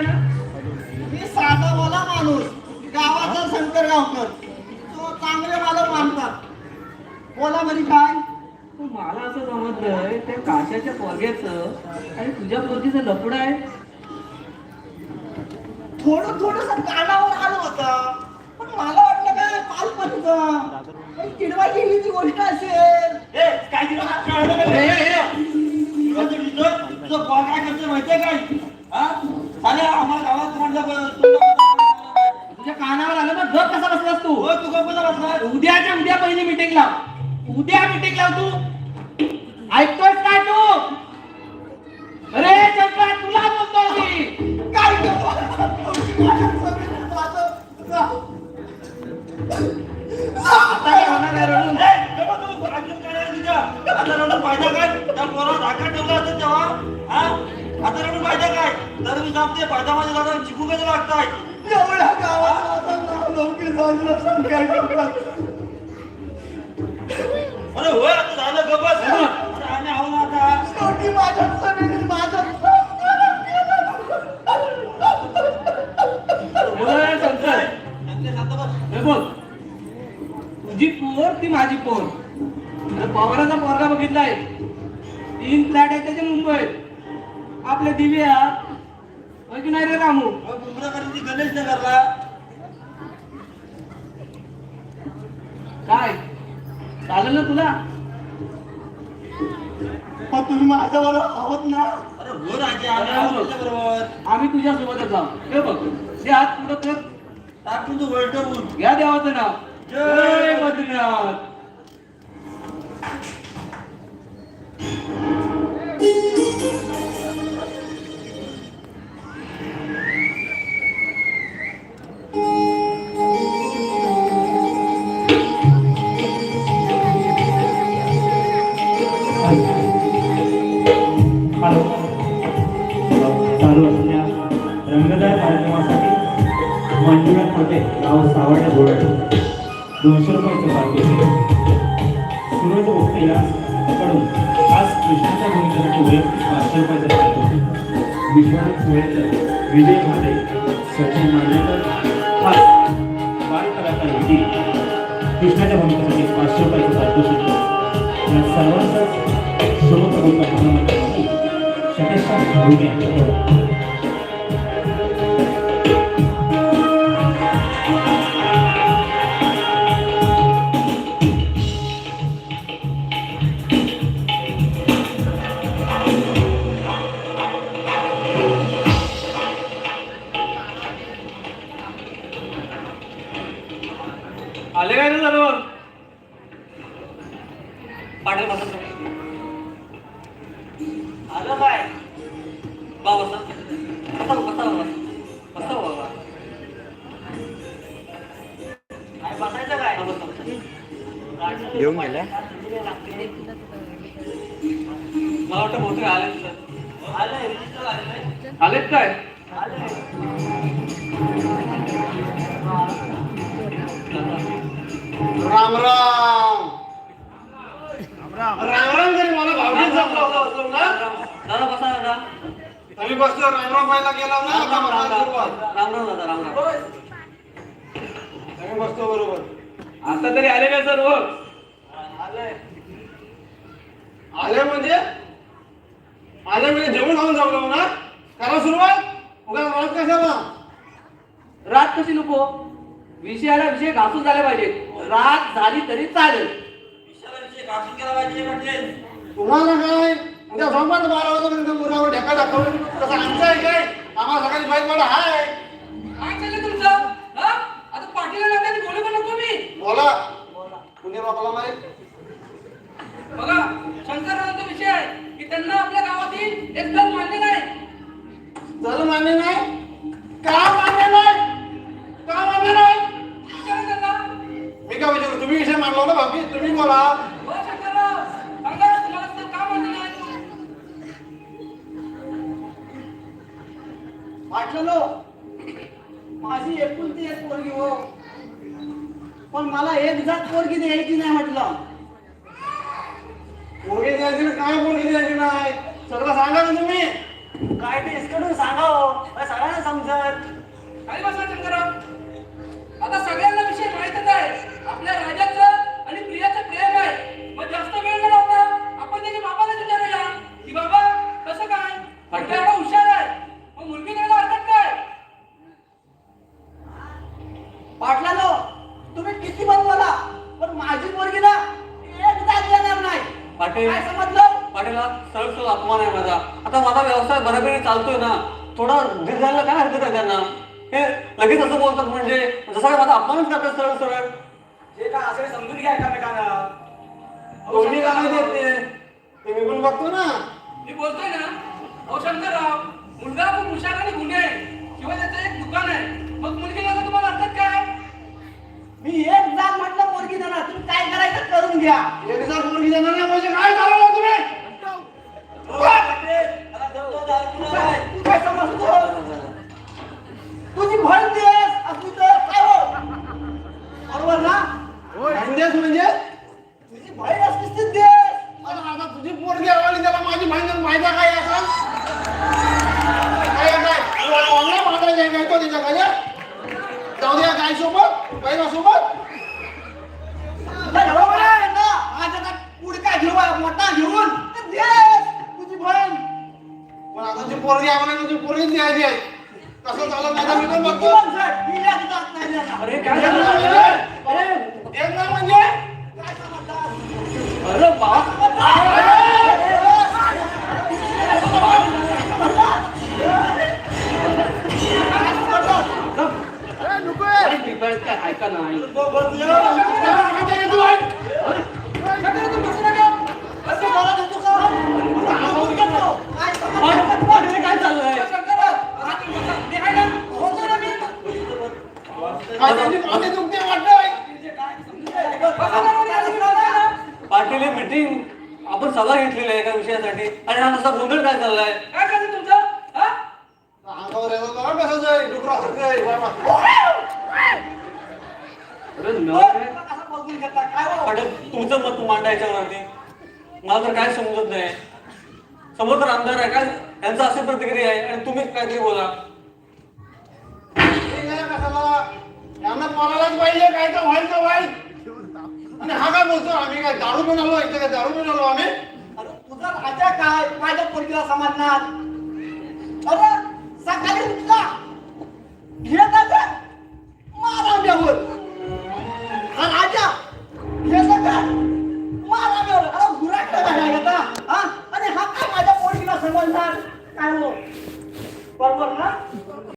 आहे ना? मी साधा मला माणूस गावाचा शंकर गावकर. तो चांगले मला मानतात. बोला म्हणे काय? मला असं समजलंय त्या काशाच्या पोरग्याचं आणि तुझ्या पोरगीचं लफड आहे? थोडं थोडस कानावर आलं होतं. पण मला वाटलं काय कालपर्यंत किडवा गेलीची गोष्ट असेल. ए, काय पोर काय करतोय माहितीये काय हा? साले आम्हाला गावात म्हणलं ब- तुला- तुझ्या कानावर आलं ना गप कसा बसलास तू? हो, तू गप्प बसा बसलाय. उद्याच्या उद्या पहिली मीटिंग लाव उद्या मीटिंग लाव तू. मी सांगते फायदा माझ्या दादा चिकू कसं लागताय एवढ्या गावात नाव? अरे होय आता झालं गप्प बस. अरे आम्ही आहो ना आता. शेवटी माझ्या. हे बोल. तुझी पोर ती माझी पोर. पवाराचा पोरगा बघितलाय. तीन फ्लॅट आहे त्याचे मुंबईत. आपल्या दिव्या होय की नाही रे रामू? अहो, गणेश नगरला? काय? चालेल ना तुला? पण तुम्ही माझ्यावर आहोत ना? अरे हो राजे आम्ही आहो बरोबर आम्ही तुझ्या सोबतच जाऊ हे बघ ते हात पुढं कर टाकून तू वळटवून घ्या देवाचं नाव. जय बद्रीनाथ. रंगदार कार्यक्रमासाठी मंजुनाथ होते नाव सावड्या बोर्ड दोनशे रुपयाचं पाकिट सूरज ओक्तेला कडून आज कृष्णाच्या भूमिकेसाठी वैयक्तिक पाचशे रुपयाचं पाकिट विश्वनाथ सुळेकर विजय भाटे सचिन मांडेकर खास बाल कलाकार विधी कृष्णाच्या भूमिकेसाठी पाचशे रुपयाचं पारितोषिक या सर्वांचाच शुभप्रभूचा प्रधानमंत्री शतेश्वर घालून आले काय रे सर्व पाटील आलं काय? बा बसा. बसा बसा बाबा बसा बाबा काय बसायचं काय? येऊन गेल्या? मला वाटतं बहुतेक आले आलंय रजिस्टर आलेलं आलेत राम राम. राम राम. जरी मला भावडीत जमला होता असलो ना. दादा बसा दादा. बसलो राम राम व्हायला गेला ना. आता मला सुरुवात. राम राम दादा राम राम. आम्ही बसतो बरोबर. आता तरी आले काय सर्व? आलंय आले म्हणजे? आले म्हणजे जेवण खाऊन जाऊ ना? करा सुरुवात. उगा रात कशाला? रात कशी नको? विषयाला विषय घासून झाले पाहिजे. रात झाली तरी चालेल. विशाला विषय घासून गेला पाहिजे पाटील तुम्हाला काय? उद्या झोपात बारा वाजता मुलावर ढेका दाखवलं. तसं आमचं आहे काय? आम्हाला सकाळी बाईक मला हाय काय चाललंय तुमचं? हा? आता पाटील लागल्याने बोलू का नको मी. बोला. पुणे बापाला माहीत. बघा शंकररावांचा विषय आहे की त्यांना आपल्या गावातील एक स्थळ मान्य नाही. चल मान्य नाही? का भाभी तुम्ही बोला. हो शंकरराव सांगा तुम्हाला स्थळ का मान्य नाही वाटलं माझी एकुलती एक पोरगी हो. पण मला एक जात पोरगी द्यायची नाही म्हटलं. पोरगी द्यायची नाही, काय पोरगी द्यायची नाही? सगळं सांगा ना तुम्ही. काय ते इसकडून सांगा हो. सगळ्यांना सर काय बसा शंकरराव. आता सगळ्यांना विषय माहितच आहे. आपल्या राजाचं अपमान आहे माझा. आता माझा व्यवसाय बऱ्यापैकी चालतोय ना. थोडा धीर घ्यायला काय हरकत आहे त्यांना? हे लगेच असं बोलतात म्हणजे जसा काय माझा अपमानच करतात सरळ सरळ. जे काय असेल समजून घ्या एकामेकांना. कोणी काय देत नाही? ते मी पण बघतो ना. मी बोलतोय ना. अहो शंकरराव मुलगा खूप हुशार आणि गुन्हे आहे शिवाय त्याचं एक दुकान आहे मग मुलगी द्यायला तुम्हाला हरकत काय मी एक जाग म्हटलं पोरगी देणार तुम्ही काय करायचं करून घ्या एकदा पोरगी देणार नाही म्हणजे काय चालवलं तुम्ही तू काय समजतो तुझी बहीण देस असली तर काय हो बरोबर ना खानदेश म्हणजे तुझी बहीण असलीस तर देस अरे आता तुझी पोरगी आवडली त्याला माझी माहिती माहिती काय असं काय काय ऑनलाईन मागायला काय तो तिच्याकडे जाऊ द्या गाय सोबत बहिणा सोबत. मोठा घेऊन. तुझी बहीण पण आता ती पोरगी आवडली तुझी पोरगी द्यायची आहे कसं झालं तर मी पण बघतो. अरे काय म्हणजे? अरे एक वाटतंय बसा ना, मी आधी बोलतोय ना. पाटील मीटिंग आपण सभा घेतलेली आहे एका विषयासाठी. आणि हा नुसता गोंधळ काय चाललाय? काय झालं तुमचं? कसं हो, काय? कसं बघून घेता? काय हो? पाटील तुमचं मत मांडा याच्यावरती. मला तर काय समजत नाही. समोर तर आमदार आहे. काय यांचं अशी प्रतिक्रिया आहे. आणि तुम्ही काहीतरी बोला. आहे कशाला? यांना बोलायलाच पाहिजे. काय तर व्हायचं वाईट आणि हा काय बोलतो? आम्ही काय दारू पिऊन आलो इथे काय दारू पिऊन आलो आम्ही? अरे तुझा राजा काय? माझ्या पोरगीला समजणार? अरे सकाळी उठला.